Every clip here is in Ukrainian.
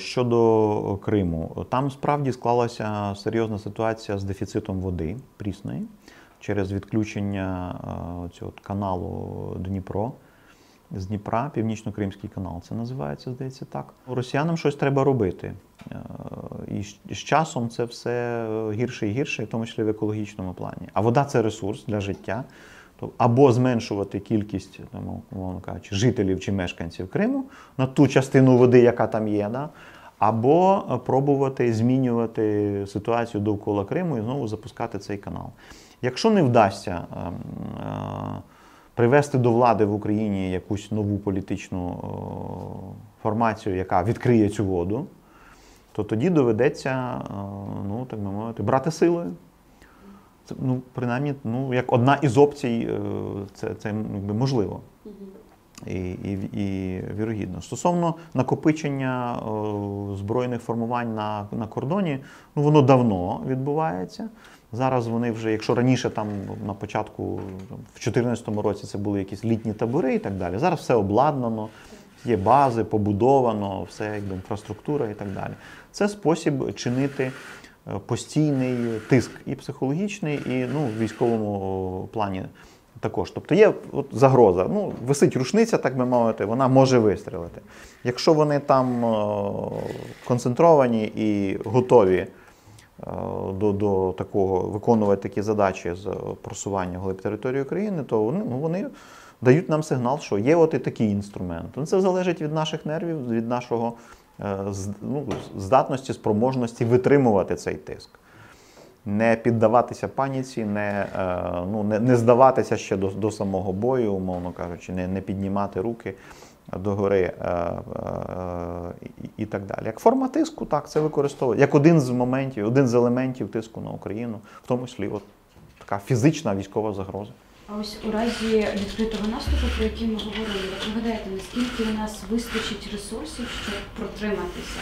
Щодо Криму, там справді склалася серйозна ситуація з дефіцитом води прісної через відключення е, цього каналу Дніпро. З Дніпра, Північно-Кримський канал, це називається, здається, так. Росіянам щось треба робити. Е, І з- часом це все гірше і гірше, в тому числі в екологічному плані. А вода це ресурс для життя. Або зменшувати кількість, там, кажучи, жителів чи мешканців Криму на ту частину води, яка там є, да? Або е, пробувати змінювати ситуацію довкола Криму і знову запускати цей канал. Якщо не вдасться ем, е, привести до влади в Україні якусь нову політичну формацію, яка відкриє цю воду, то тоді доведеться, е, ну так би мовити, брати силою. Ну, принаймні, ну, як одна із опцій, е, це, це якби, можливо. І, і, і вірогідно. Стосовно накопичення о, збройних формувань на, на кордоні, ну воно давно відбувається. Зараз вони вже, якщо раніше там на початку, там, в 2014 році це були якісь літні табори і так далі. Зараз все обладнано, є бази, побудовано, все якби інфраструктура і так далі. Це спосіб чинити е, постійний тиск і психологічний, і ну, в військовому плані також. Тобто є от загроза. Ну, висить рушниця, так би мовити, вона може вистрілити. Якщо вони там е, концентровані і готові е, до, до такого виконувати такі задачі з просування вглиб території України, то вони, ну, вони дають нам сигнал, що є от і такий інструмент. Ну, Це залежить від наших нервів, від нашого е, ну, здатності, спроможності витримувати цей тиск. Не піддаватися паніці, не, е, ну, не, не здаватися ще до, до самого бою, умовно кажучи, не, не піднімати руки догори е, е, і, так далі. Як форма тиску, так, це використовується. Як один з моментів, один з елементів тиску на Україну, в тому числі от така фізична військова загроза. А ось у разі відкритого наступу, про який ми говорили, як ви гадаєте, наскільки у нас вистачить ресурсів, щоб протриматися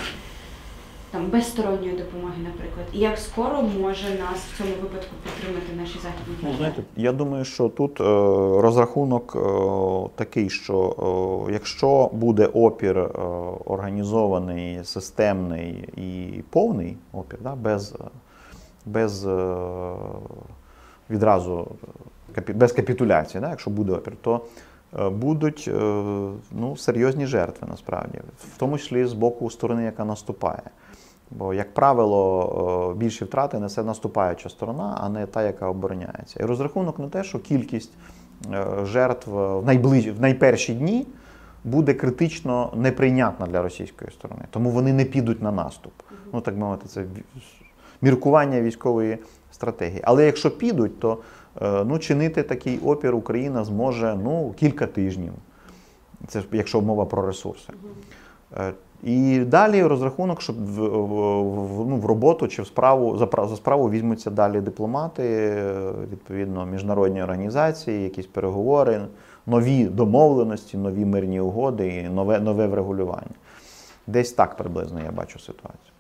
там без сторонньої допомоги, наприклад, і як скоро може нас в цьому випадку підтримати наші західні Ну, знаєте, я думаю, що тут е, розрахунок е, такий, що е, якщо буде опір е, організований, системний і повний опір, да, без, без е, відразу без капітуляції, да, якщо буде опір, то е, будуть е, ну, серйозні жертви насправді, в тому числі з боку сторони, яка наступає. Бо, як правило, е, більші втрати несе наступаюча сторона, а не та, яка обороняється. І розрахунок на те, що кількість е, жертв в, найближ... в найперші дні буде критично неприйнятна для російської сторони. Тому вони не підуть на наступ. Ну, так мовити, це міркування військової стратегії. Але якщо підуть, то е, ну, чинити такий опір Україна зможе ну, кілька тижнів. Це якщо мова про ресурси. Е, І далі розрахунок, щоб в, в, ну, в роботу чи в справу за, за справу візьмуться далі дипломати, е, відповідно, міжнародні організації, якісь переговори, нові домовленості, нові мирні угоди і нове, нове врегулювання. Десь так приблизно я бачу ситуацію.